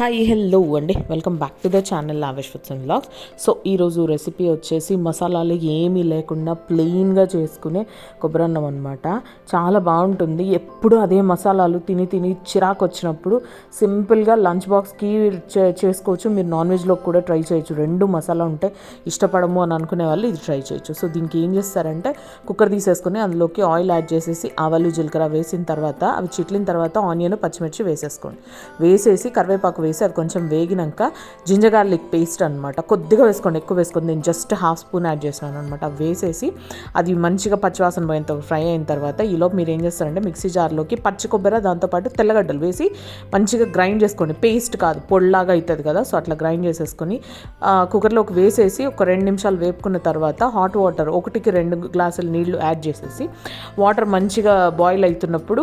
Hi hello అండి. Welcome back to the channel లావేశ్వత్సన్ foods blogs so ఈరోజు recipe వచ్చేసి మసాలాలు ఏమీ లేకుండా ప్లెయిన్గా చేసుకునే కొబ్బరి అన్నం అనమాట చాలా బాగుంటుంది. ఎప్పుడు అదే మసాలాలు తిని తిని చిరాకు వచ్చినప్పుడు సింపుల్గా లంచ్ బాక్స్కి చే- చేసుకోవచ్చు. మీరు నాన్ వెజ్లో కూడా ట్రై చేయొచ్చు. రెండు మసాలా ఉంటే ఇష్టపడము అని అనుకునే వాళ్ళు ఇది ట్రై చేయొచ్చు. సో దీనికి ఏం చేస్తారంటే కుక్కర్ తీసేసుకుని అందులోకి ఆయిల్ యాడ్ చేసేసి ఆవాలు జీలకర్ర వేసిన తర్వాత అవి చిట్లిన తర్వాత ఆనియన్ పచ్చిమిర్చి వేసేసుకోండి. వేసేసి కరివేపాకు వేసి అది కొంచెం వేగినాక జింజర్ గార్లిక్ పేస్ట్ అనమాట కొద్దిగా వేసుకోండి ఎక్కువ వేసుకోండి. నేను జస్ట్ హాఫ్ స్పూన్ యాడ్ చేసినాను అనమాట వేసేసి అది మంచిగా పచ్చివాసన పోయేంత ఫ్రై అయిన తర్వాత ఈలోపు మీరు ఏం చేస్తారంటే మిక్సీ జార్లోకి పచ్చి కొబ్బరి దాంతోపాటు తెల్లగడ్డలు వేసి మంచిగా గ్రైండ్ చేసుకోండి. పేస్ట్ కాదు పొడిలాగా అవుతుంది కదా సో అట్లా గ్రైండ్ చేసేసుకొని కుక్కర్లోకి వేసేసి ఒక రెండు నిమిషాలు వేపుకున్న తర్వాత హాట్ వాటర్ ఒకటికి రెండు గ్లాసులు నీళ్ళు యాడ్ చేసేసి వాటర్ మంచిగా బాయిల్ అవుతున్నప్పుడు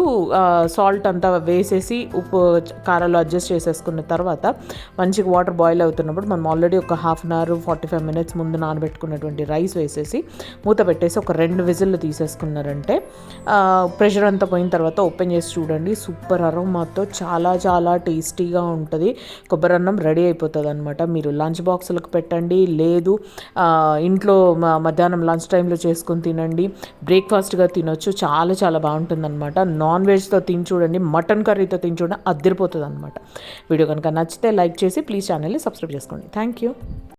సాల్ట్ అంతా వేసేసి ఉప్పు కారాలు అడ్జస్ట్ చేసేసుకున్న తర్వాత మంచిగా వాటర్ బాయిల్ అవుతున్నప్పుడు మనం ఆల్రెడీ ఒక half an hour forty five minutes ముందు నానబెట్టుకున్నటువంటి రైస్ వేసేసి మూత పెట్టేసి ఒక రెండు విజిల్లు తీసేసుకున్నారంటే ప్రెషర్ అంతా పోయిన తర్వాత ఓపెన్ చేసి చూడండి. సూపర్ అరోమాతో చాలా చాలా టేస్టీగా ఉంటుంది. కొబ్బరి అన్నం రెడీ అయిపోతుంది అనమాట మీరు లంచ్ బాక్సులకు పెట్టండి. లేదు ఇంట్లో మధ్యాహ్నం లంచ్ టైంలో చేసుకొని తినండి. బ్రేక్ఫాస్ట్గా తినొచ్చు. చాలా చాలా బాగుంటుంది అనమాట నాన్ వెజ్తో తిని చూడండి. మటన్ కర్రీతో తిని చూడండి. అద్దరిపోతుంది అనమాట వీడియో కనుక నచ్చితే లైక్ చేసి ప్లీజ్ ఛానల్ని సబ్స్క్రైబ్ చేసుకోండి. Thank you